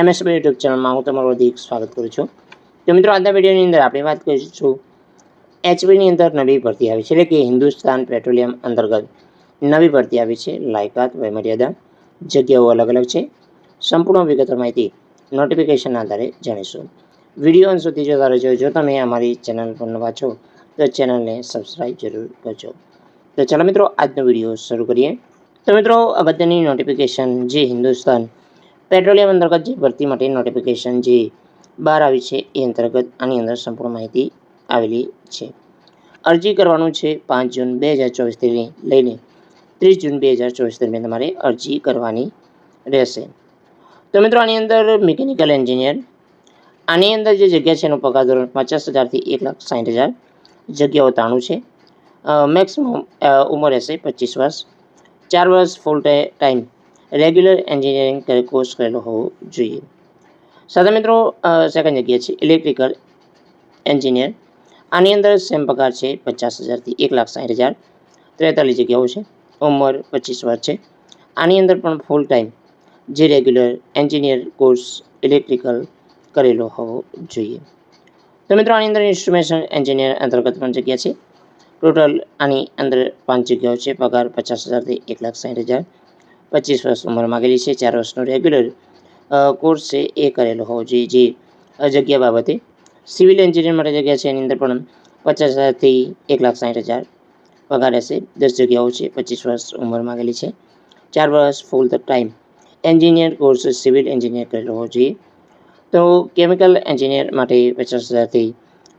MSB YouTube ચેનલમાં હું તમારું અધિક સ્વાગત કરું છું. તો મિત્રો, આજના વિડીયોની અંદર આપણે વાત કરીશું એચપીની અંદર નવી ભરતી આવી છે, એટલે કે હિન્દુસ્તાન પેટ્રોલિયમ અંતર્ગત નવી ભરતી આવી છે, લાયકાત, વયમર્યાદા, જગ્યાઓ અલગ અલગ છે. સંપૂર્ણ વિગત માહિતી નોટિફિકેશન આધારે જાણીશું. વીડિયો અંત સુધી જોતા રહેજો. જો તમે અમારી ચેનલ પર નવા છો, તો ચેનલને સબસ્ક્રાઈબ જરૂર કરજો. તો ચાલો મિત્રો, આજનો વીડિયો શરૂ કરીએ. તો મિત્રો, આ બધાની નોટિફિકેશન જે હિન્દુસ્તાન પેટ્રોલિયમ અંતર્ગત જે ભરતી માટે નોટિફિકેશન જે બહાર આવી છે, એ અંતર્ગત આની અંદર સંપૂર્ણ માહિતી આવેલી છે. અરજી કરવાનું છે પાંચ જૂન બે હજાર ચોવીસથી લઈને ત્રીસ જૂન બે હજાર ચોવીસ દરમિયાન તમારે અરજી કરવાની રહેશે. તો મિત્રો, આની અંદર મિકેનિકલ એન્જિનિયર આની અંદર જે જગ્યા છે એનો પગાર ધોરણ પચાસ હજારથી એક લાખ સાઠ હજાર જગ્યાઓ તાણું છે. મેક્સિમમ ઉંમર રહેશે પચીસ વર્ષ. ચાર વર્ષ full time regular engineering course કરેલો હોવો જોઈએ. સાથે મિત્રો સેકન્ડ જગ્યા છે ઇલેક્ટ્રિકલ એન્જિનિયર આની અંદર સેમ પગાર છે, પચાસ હજારથી એક લાખ સાઠ હજાર. ત્રેતાલીસ જગ્યાઓ છે, ઉંમર પચીસ વર્ષ છે. આની અંદર પણ ફૂલ ટાઈમ જે રેગ્યુલર એન્જિનિયર કોર્સ ઇલેક્ટ્રિકલ કરેલો હોવો જોઈએ. તો મિત્રો, આની અંદર ઇન્સ્ટ્રુમેશન એન્જિનિયર અંતર્ગત પણ જગ્યા છે. ટોટલ આની અંદર પાંચ જગ્યાઓ છે, પગાર પચાસ હજારથી એક લાખ સાઠ હજાર. પચીસ વર્ષ ઉંમર માગેલી છે, ચાર વર્ષનો રેગ્યુલર કોર્સ છે, એ કરેલો હોવો જોઈએ. જે જગ્યા બાબતે સિવિલ એન્જિનિયર માટે જગ્યા છે, એની અંદર પણ પચાસ હજારથી એક લાખ સાઠ હજાર પગાર હશે. દસ જગ્યાઓ છે, પચીસ વર્ષ ઉંમર માગેલી છે. ચાર વર્ષ full the time engineer course civil engineer કરેલો હોવો જોઈએ. તો કેમિકલ એન્જિનિયર માટે પચાસ હજારથી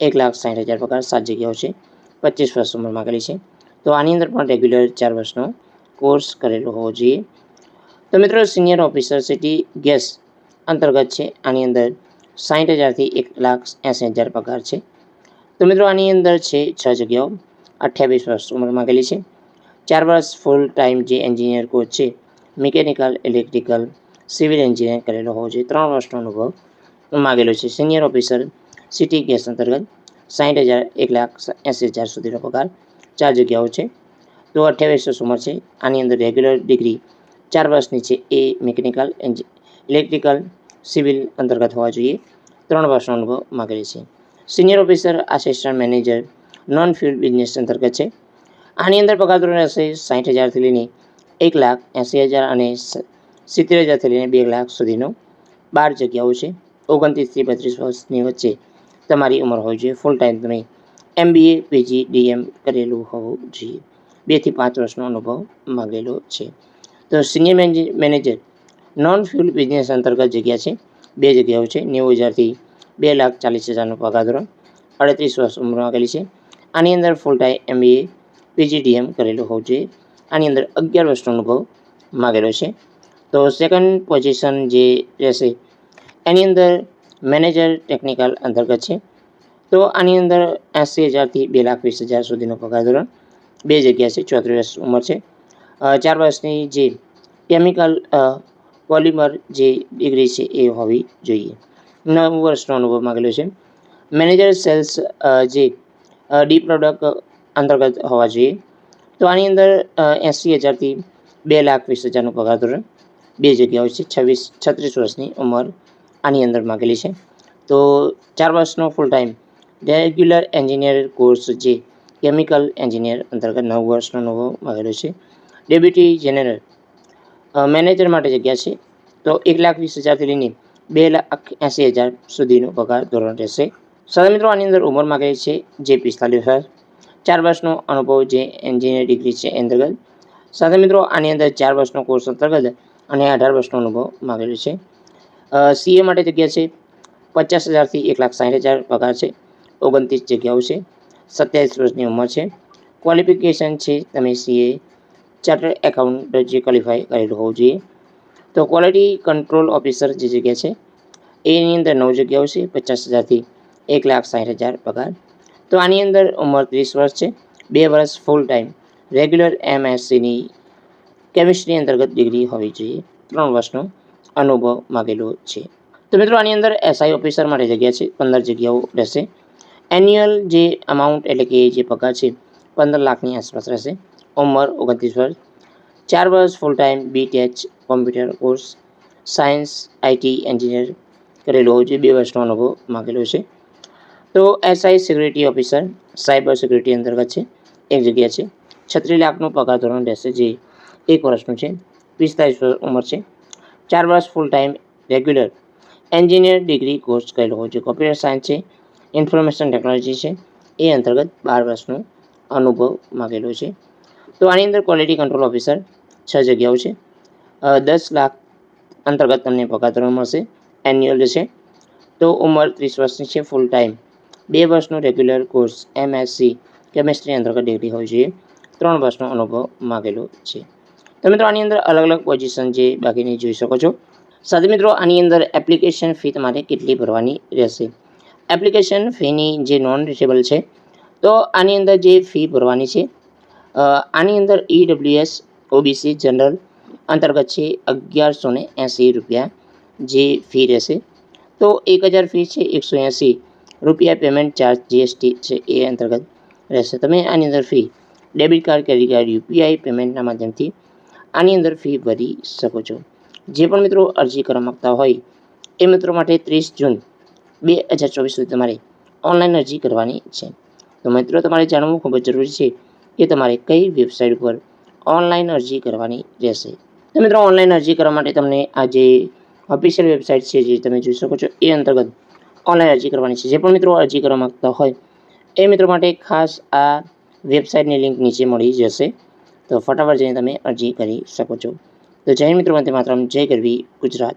એક લાખ સાઠ હજાર પગાર સાત જગ્યાઓ છે, પચીસ વર્ષ ઉંમર માગેલી છે. તો આની અંદર પણ રેગ્યુલર ચાર વર્ષનો કોર્સ કરેલો હોવો જોઈએ. તો મિત્રો સિનિયર ઓફિસર સિટી ગેસ અંતર્ગત છે. આની અંદર સાઠ હજારથી એક લાખ એંસી હજાર પગાર છે. તો મિત્રો, આની અંદર છે છ જગ્યાઓ. અઠ્યાવીસ વર્ષ ઉંમર માગેલી છે. ચાર વર્ષ ફૂલ ટાઈમ જે એન્જિનિયર કોર્સ છે મિકેનિકલ ઇલેક્ટ્રિકલ સિવિલ એન્જિનિયર કરેલો હોવો જોઈએ. ત્રણ વર્ષનો અનુભવ માગેલો છે. સિનિયર ઓફિસર સિટી ગેસ અંતર્ગત સાઠ હજાર એક લાખ એંસી હજાર સુધીનો પગાર ચાર જગ્યાઓ છે. તો અઠ્યાવીસ વર્ષ ઉંમર છે. આની અંદર રેગ્યુલર ડિગ્રી ચાર વર્ષની છે એ મિકેનિકલ ઇલેક્ટ્રિકલ સિવિલ અંતર્ગત હોવા જોઈએ. ત્રણ વર્ષનો અનુભવ માગેલી છે. Senior officer assistant manager non fuel business અંતર્ગત છે. આની અંદર પગાર ધોરણ રહેશે સાઠ હજારથી લઈને એક લાખ એંસી હજાર અને સિત્તેર હજારથી લઈને બે લાખ સુધીનો બાર જગ્યાઓ છે. ઓગણત્રીસથી બત્રીસ વર્ષની વચ્ચે તમારી ઉંમર હોવી જોઈએ. ફૂલ ટાઈમ તમે એમબીએ પીજી ડીએમ કરેલું હોવું જોઈએ. બેથી પાંચ વર્ષનો અનુભવ માગેલો છે. તો senior manager non fuel business અંતર્ગત જગ્યા છે. બે જગ્યાઓ છે. નેવું હજારથી બે લાખ ચાલીસ હજારનો પગાર ધોરણ. અડત્રીસ વર્ષ ઉંમર માગેલી છે. આની અંદર ફૂલ ટાઈમ એમબીએ પીજીડીએમ કરેલું હોવું જોઈએ. આની અંદર અગિયાર વર્ષનો અનુભવ માગેલો છે. તો સેકન્ડ પોઝિશન જે રહેશે, એની અંદર મેનેજર ટેકનિકલ અંતર્ગત છે. તો આની અંદર એંસી હજારથી બે લાખ વીસ હજાર સુધીનો પગાર ધોરણ. બે જગ્યા છે. ચોત્રીસ વર્ષ ઉંમર છે. ચાર વર્ષની જે કેમિકલ પોલિમર જે ડિગ્રી છે એ હોવી જોઈએ. નવ વર્ષનો અનુભવ માગેલો છે. મેનેજર સેલ્સ જે ડી પ્રોડક્ટ અંતર્ગત હોવા જોઈએ. તો આની અંદર એંસી હજારથી બે લાખ વીસ હજારનો પગાર ધોરણ. બે જગ્યાઓ છે, છવ્વીસ, છત્રીસ વર્ષની ઉંમર આની અંદર માગેલી છે. તો ચાર વર્ષનો full time regular engineer course જે કેમિકલ એન્જિનિયર અંતર્ગત નવ વર્ષનો અનુભવ માગેલો છે. ડેપ્યુટી જનરલ મેનેજર માટે જગ્યા છે. તો એક લાખ વીસ હજારથી લઈને બે લાખ એંસી હજાર સુધીનો પગાર ધોરણ રહેશે. સદા મિત્રો, આની અંદર ઉંમર માગે છે જે પિસ્તાલીસ વર્ષ ચાર વર્ષનો અનુભવ જે એન્જિનિયર ડિગ્રી છે અંતર્ગત સાથે મિત્રો, આની અંદર ચાર વર્ષનો કોર્સ અંતર્ગત અને અઢાર વર્ષનો અનુભવ માગેલો છે. સીએ માટે જગ્યા છે. પચાસ હજારથી એક લાખ સાઠ હજાર પગાર છે. ઓગણત્રીસ જગ્યાઓ છે. સત્યાવીસ વર્ષની ઉંમર છે. ક્વોલિફિકેશન છે. તમે સીએ ચાર્ટર્ડ એકાઉન્ટ જે ક્વોલિફાય કરેલું હોવું જોઈએ. તો ક્વોલિટી કંટ્રોલ ઓફિસર જે જગ્યા છે, એની અંદર નવ જગ્યાઓ છે, પચાસ હજારથી એક લાખ સાઠ હજાર પગાર. તો આની અંદર ઉંમર ત્રીસ વર્ષ છે, બે વર્ષ ફૂલ ટાઈમ રેગ્યુલર એમએસસીની કેમિસ્ટ્રી અંતર્ગત ડિગ્રી હોવી જોઈએ. ત્રણ વર્ષનો અનુભવ માગેલો છે. તો મિત્રો, આની અંદર એસઆઈ ઓફિસર માટે જગ્યા છે, પંદર જગ્યાઓ રહેશે. એન્યુઅલ જે અમાઉન્ટ એટલે કે જે પગાર છે, પંદર લાખની આસપાસ રહેશે. ઉંમર ઓગણત્રીસ વર્ષ ચાર વર્ષ full time BTech computer course science IT engineer કરેલો હોવો જોઈએ બે વર્ષનો અનુભવ માગેલો છે. તો SI security officer cyber security અંતર્ગત છે. એક જગ્યા છે. છત્રીસ લાખનું પગાર ધોરણ રહેશે જે એક વર્ષનું છે. પિસ્તાલીસ વર્ષ ઉંમર છે. ચાર વર્ષ full time regular engineer degree course કરેલો હોય છે. કોમ્પ્યુટર સાયન્સ છે. ઇન્ફોર્મેશન ટેકનોલોજી છે. એ અંતર્ગત બાર વર્ષનો અનુભવ માગેલો છે. તો આની અંદર ક્વોલિટી કંટ્રોલ ઓફિસર છ જગ્યાઓ છે. દસ લાખ અંતર્ગત તમને પગાર ધોરણ મળશે એન્યુઅલ છે. તો ઉંમર ત્રીસ વર્ષની છે ફૂલ ટાઈમ બે વર્ષનો રેગ્યુલર કોર્સ એમએસસી કેમેસ્ટ્રી અંતર્ગત ડિગ્રી હોવી જોઈએ ત્રણ વર્ષનો અનુભવ માગેલો છે. તો મિત્રો, આની અંદર અલગ અલગ પોઝિશન જે બાકીની જોઈ શકો છો. સાથે મિત્રો, આની અંદર એપ્લિકેશન ફી તમારે કેટલી ભરવાની રહેશે? એપ્લિકેશન ફીની જે નોન રિટેબલ છે, તો આની અંદર જે ફી ભરવાની છે આની અંદર ઈડબ્લ્યુએસ ઓબીસી જનરલ અંતર્ગત છે અગિયારસો ને એંસી રૂપિયા જે ફી રહેશે. તો એક હજાર ફી છે, એકસો એંસી રૂપિયા પેમેન્ટ ચાર્જ જીએસટી છે, એ અંતર્ગત રહેશે. તમે આની અંદર fee debit card credit card UPI પેમેન્ટના માધ્યમથી આની અંદર ફી ભરી શકો છો. જે પણ મિત્રો અરજી કરવા માગતા હોય, એ મિત્રો માટે ત્રીસ જૂન બે હજાર ચોવીસ સુધી તમારે ઓનલાઈન અરજી કરવાની છે. તો મિત્રો, તમારે જાણવું ખૂબ જ જરૂરી છે કે તમારે કઈ વેબસાઇટ ઉપર ઓનલાઈન અરજી કરવાની રહેશે. તો મિત્રો, ઓનલાઈન અરજી કરવા માટે તમને આ જે ઓફિશિયલ વેબસાઇટ છે, જે તમે જોઈ શકો છો, એ અંતર્ગત ઓનલાઈન અરજી કરવાની છે. જે પણ મિત્રો અરજી કરવા માગતા હોય, એ મિત્રો માટે ખાસ આ વેબસાઇટની લિંક નીચે મળી જશે. તો ફટાફટ જઈને તમે અરજી કરી શકો છો. તો જય મિત્રો, વંદે માત્ર જય ગરવી ગુજરાત.